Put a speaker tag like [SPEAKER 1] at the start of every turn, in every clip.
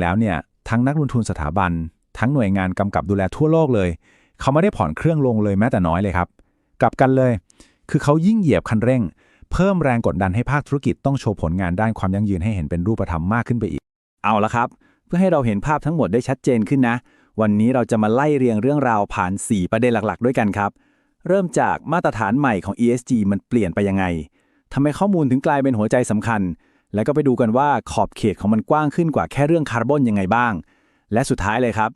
[SPEAKER 1] แล้วเนี่ยทั้งนักลงทุนสถาบัน ทั้งหน่วยงานกำกับดูแลทั่วโลกเลย เขาไม่ได้ผ่อนเครื่องลงเลยแม้แต่น้อยเลยครับ กลับกันเลย คือเขายิ่งเหยียบคันเร่ง เพิ่มแรงกดดันให้ภาคธุรกิจต้องโชว์ผลงานด้านความยั่งยืนให้เห็นเป็นรูปธรรมมากขึ้นไปอีก
[SPEAKER 2] เอาละครับ เพื่อให้เราเห็นภาพทั้งหมดได้ชัดเจนขึ้นนะ วันนี้เราจะมาไล่เรียงเรื่องราวผ่าน 4 ประเด็นหลักๆ ด้วยกันครับ เริ่มจากมาตรฐานใหม่ของ ESG มันเปลี่ยนไปยังไงทำไมข้อมูลถึงกลายเป็นหัวใจสำคัญ แล้วก็ไปดูกันว่าขอบเขตของมันกว้างขึ้นกว่าแค่เรื่องคาร์บอนยังไงบ้าง และสุดท้ายเลยครับ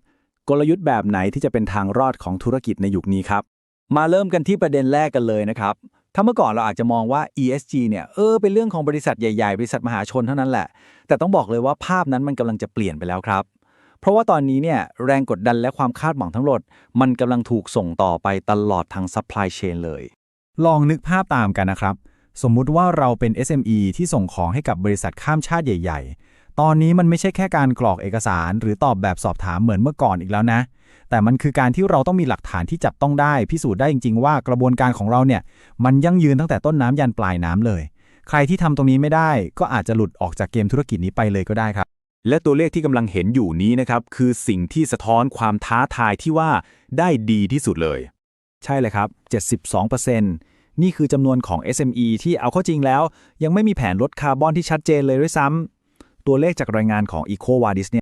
[SPEAKER 2] กลยุทธ์แบบไหนที่จะเป็นทางรอดของธุรกิจในยุคนี้ครับ มาเริ่มกันที่ประเด็นแรกกันเลยนะครับ ถ้าเมื่อก่อนเราอาจจะมองว่า ESG เนี่ยเออเป็นเรื่องของบริษัทใหญ่ๆ บริษัทมหาชนเท่านั้นแหละ แต่ต้องบอกเลยว่าภาพนั้นมันกำลังจะเปลี่ยนไปแล้วครับ เพราะว่าตอนนี้เนี่ยแรงกดดันและความคาดหวังทั้งหมดมันกำลังถูกส่งต่อไปตลอดทาง supply chain เลย
[SPEAKER 1] ลองนึกภาพตามกันนะครับ สมมุติว่าเราเป็น SME ที่ส่งของให้กับบริษัทข้ามชาติใหญ่ ๆ ตอนนี้มันไม่ใช่แค่การกรอกเอกสาร หรือตอบแบบสอบถามเหมือนเมื่อก่อนอีกแล้วนะ แต่มันคือการที่เราต้องมีหลักฐานที่จับต้องได้ พิสูจน์ได้จริง ๆ ว่ากระบวนการของเราเนี่ย มันยั่งยืนตั้งแต่ต้นน้ำยันปลายน้ำเลย ใครที่ทำตรงนี้ไม่ได้ ก็อาจจะหลุดออกจากเกมธุรกิจนี้ไปเลยก็ได้ครับ
[SPEAKER 2] และตัวเลขที่กำลังเห็นอยู่นี้นะครับคือสิ่งที่สะท้อนความท้าทายที่ว่าได้ดีที่สุดเลย
[SPEAKER 1] ใช่เลยครับ 72% นี่คือจำนวนของ SME ที่เอาเข้าจริงแล้ว ยังไม่มีแผนลดคาร์บอนที่ชัดเจนเลยด้วยซ้ำตัวเลขจากรายงานของ EcoVadis เนี่ย